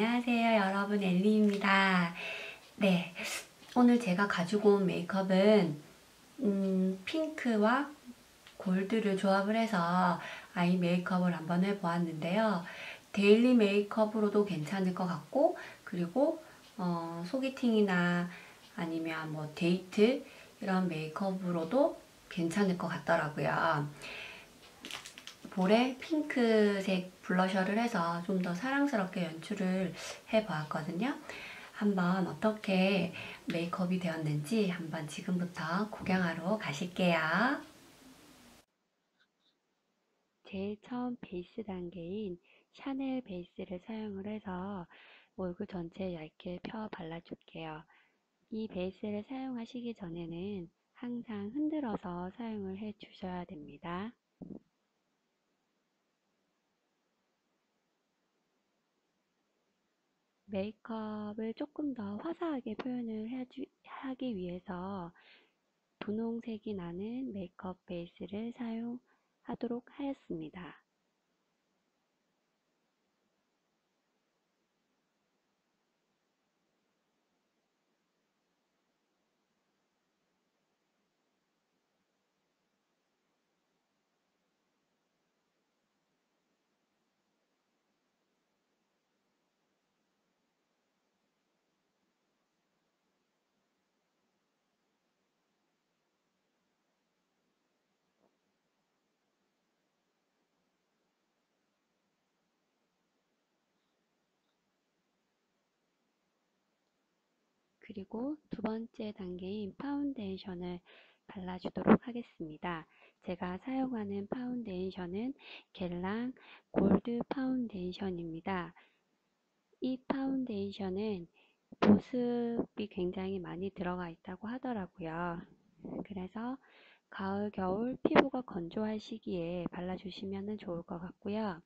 안녕하세요 여러분. 엘리입니다. 네 오늘 제가 가지고 온 메이크업은 음, 핑크와 골드를 조합을 해서 아이 메이크업을 한번 해보았는데요. 데일리 메이크업으로도 괜찮을 것 같고 그리고 어, 소개팅이나 아니면 뭐 데이트 이런 메이크업으로도 괜찮을 것 같더라고요 볼에 핑크색 블러셔를 해서 좀 더 사랑스럽게 연출을 해보았거든요. 한번 어떻게 메이크업이 되었는지 한번 지금부터 구경하러 가실게요. 제일 처음 베이스 단계인 샤넬 베이스를 사용을 해서 얼굴 전체에 얇게 펴 발라줄게요. 이 베이스를 사용하시기 전에는 항상 흔들어서 사용을 해 주셔야 됩니다. 메이크업을 조금 더 화사하게 표현을 하기 위해서 분홍색이 나는 메이크업 베이스를 사용하도록 하였습니다. 그리고 두 번째 단계인 파운데이션을 발라주도록 하겠습니다. 제가 사용하는 파운데이션은 겔랑 골드 파운데이션입니다. 이 파운데이션은 보습이 굉장히 많이 들어가 있다고 하더라고요. 그래서 가을, 겨울 피부가 건조할 시기에 발라주시면 좋을 것 같고요.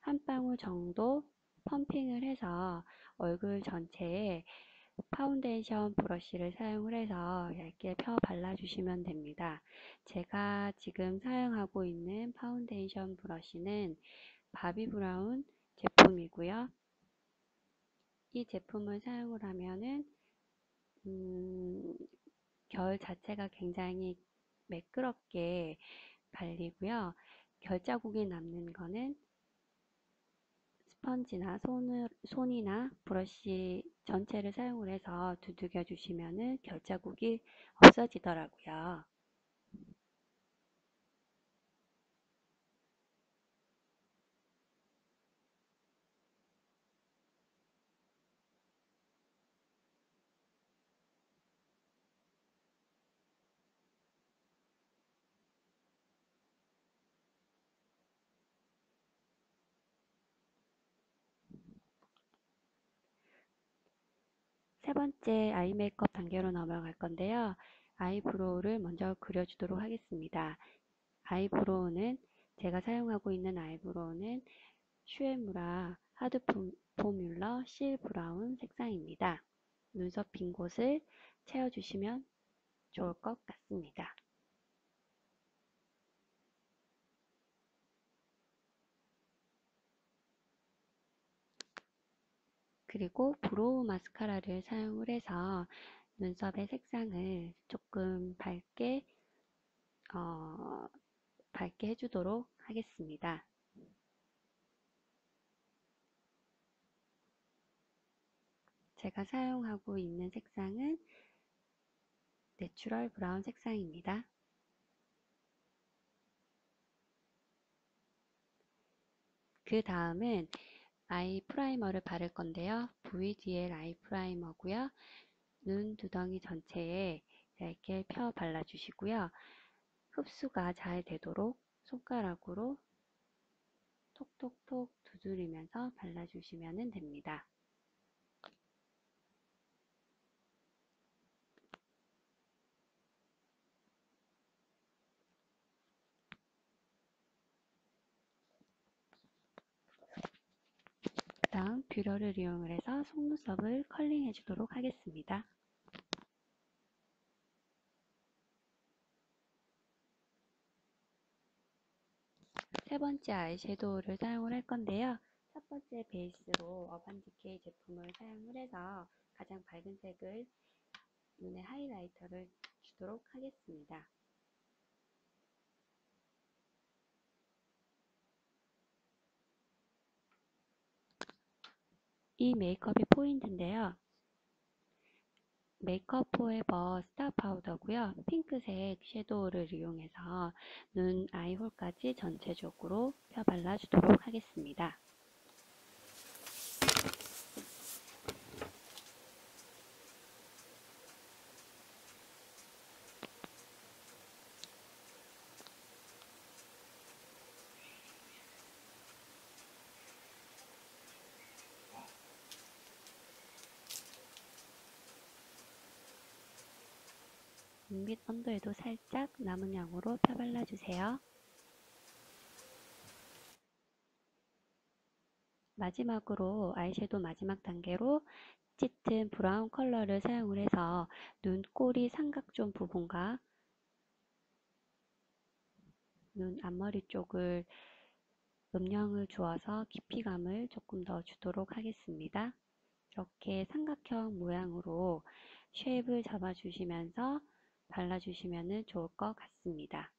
한 방울 정도 펌핑을 해서 얼굴 전체에 파운데이션 브러쉬를 사용을 해서 얇게 펴 발라주시면 됩니다. 제가 지금 사용하고 있는 파운데이션 브러쉬는 바비 브라운 제품이고요. 이 제품을 사용을 하면은 음, 결 자체가 굉장히 매끄럽게 발리고요. 결 자국이 남는 거는 스펀지나 손을, 손이나 브러쉬 전체를 사용을 해서 두들겨 주시면 결자국이 없어지더라고요. 세 번째 아이 메이크업 단계로 넘어갈 건데요. 아이브로우를 먼저 그려주도록 하겠습니다. 아이브로우는 제가 사용하고 있는 아이브로우는 슈에무라 하드 포뮬러 실 브라운 색상입니다. 눈썹 빈 곳을 채워주시면 좋을 것 같습니다. 그리고 브로우 마스카라를 사용을 해서 눈썹의 색상을 조금 밝게 어, 밝게 해주도록 하겠습니다. 제가 사용하고 있는 색상은 내추럴 브라운 색상입니다. 그 다음은 아이 프라이머를 바를 건데요. VDL 아이 프라이머고요. 눈 두덩이 전체에 얇게 펴 발라주시고요. 흡수가 잘 되도록 손가락으로 톡톡톡 두드리면서 발라주시면 됩니다. 다음 뷰러를 이용을 해서 속눈썹을 컬링해 주도록 하겠습니다. 세 번째 아이섀도우를 사용을 할 건데요. 첫 번째 베이스로 어반디케이 제품을 사용을 해서 가장 밝은 색을 눈의 하이라이터를 주도록 하겠습니다. 이 메이크업이 포인트인데요. 메이크업 포에버 스타 파우더고요. 핑크색 섀도우를 이용해서 눈 아이 홀까지 전체적으로 펴 발라주도록 하겠습니다. 눈밑 언더에도 살짝 남은 양으로 펴발라주세요. 마지막으로 아이섀도우 마지막 단계로 짙은 브라운 컬러를 사용을 해서 눈꼬리 삼각존 부분과 눈 앞머리 쪽을 음영을 주어서 깊이감을 조금 더 주도록 하겠습니다. 이렇게 삼각형 모양으로 쉐입을 잡아주시면서 발라주시면 좋을 것 같습니다.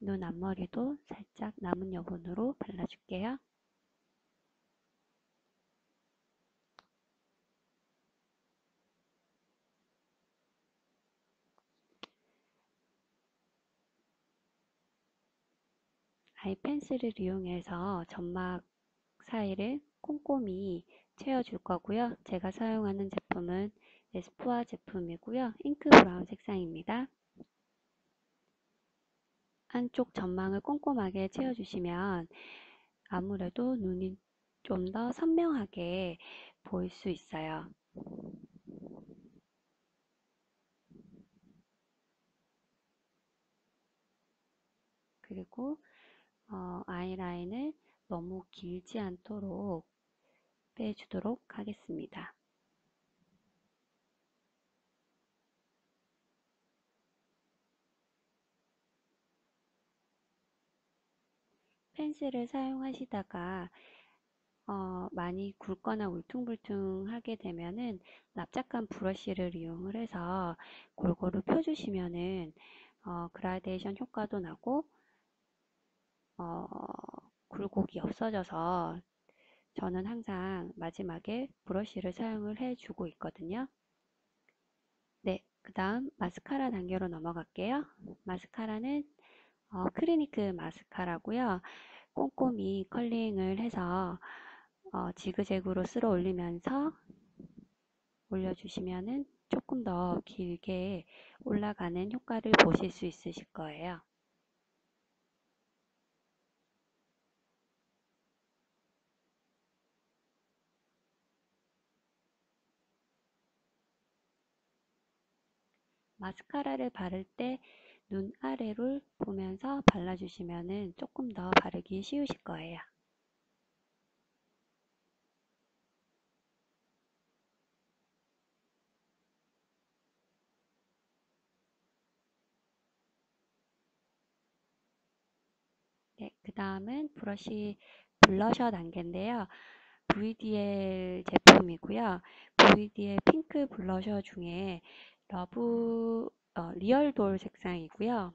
눈 앞머리도 살짝 남은 여분으로 발라줄게요. 아이 펜슬을 이용해서 점막 사이를 꼼꼼히 채워줄 거고요. 제가 사용하는 제품은 에스쁘아 제품이고요. 잉크 브라운 색상입니다. 한쪽 전망을 꼼꼼하게 채워주시면 아무래도 눈이 좀 더 선명하게 보일 수 있어요. 그리고 어, 아이라인을 너무 길지 않도록 빼주도록 하겠습니다. 펜슬을 사용하시다가 어, 많이 굵거나 울퉁불퉁 하게 되면은 납작한 브러쉬를 이용을 해서 골고루 펴주시면은 어, 그라데이션 효과도 나고 어, 굴곡이 없어져서 저는 항상 마지막에 브러쉬를 사용을 해주고 있거든요. 네, 그 다음 마스카라 단계로 넘어갈게요. 마스카라는 어, 크리니크 마스카라고요. 꼼꼼히 컬링을 해서 어, 지그재그로 쓸어 올리면서 올려주시면은 조금 더 길게 올라가는 효과를 보실 수 있으실 거예요. 마스카라를 바를 때 눈 아래를 보면서 발라주시면 조금 더 바르기 쉬우실 거예요. 네, 그 다음은 브러쉬 블러셔 단계인데요. VDL 제품이고요. VDL 핑크 블러셔 중에 러브 어, 리얼돌 색상이고요.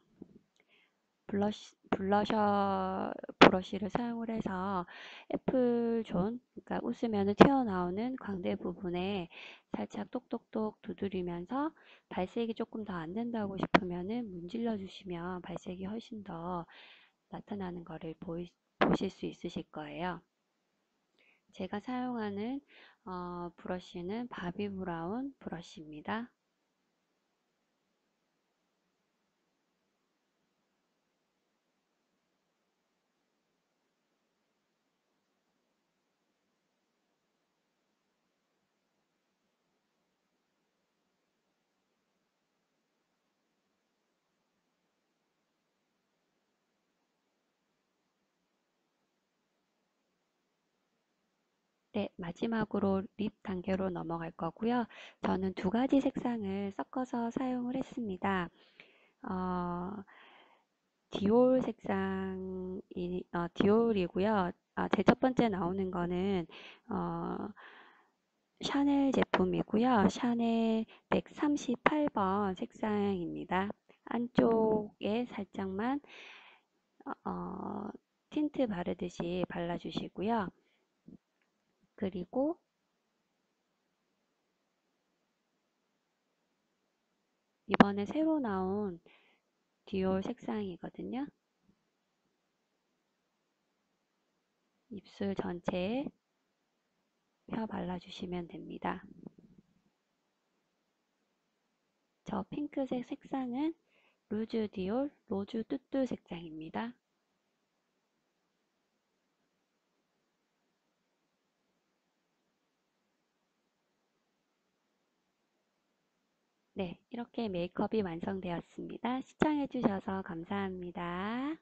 블러시, 블러셔 브러쉬를 사용을 해서 애플존, 그러니까 웃으면 튀어나오는 광대 부분에 살짝 똑똑똑 두드리면서 발색이 조금 더 안 된다고 싶으면 문질러 주시면 발색이 훨씬 더 나타나는 것을 보이, 보실 수 있으실 거예요. 제가 사용하는 어, 브러쉬는 바비 브라운 브러쉬입니다. 네, 마지막으로 립 단계로 넘어갈 거고요. 저는 두 가지 색상을 섞어서 사용을 했습니다. 어, 디올 색상이 어, 디올이고요. 아, 제 첫 번째 나오는 거는 어, 샤넬 제품이고요. 샤넬 138번 색상입니다. 안쪽에 살짝만 어, 틴트 바르듯이 발라주시고요. 그리고 이번에 새로 나온 디올 색상이거든요. 입술 전체에 펴 발라주시면 됩니다. 저 핑크색 색상은 루즈 디올 로즈 뚜뚜 색상입니다. 네, 이렇게 메이크업이 완성되었습니다. 시청해주셔서 감사합니다.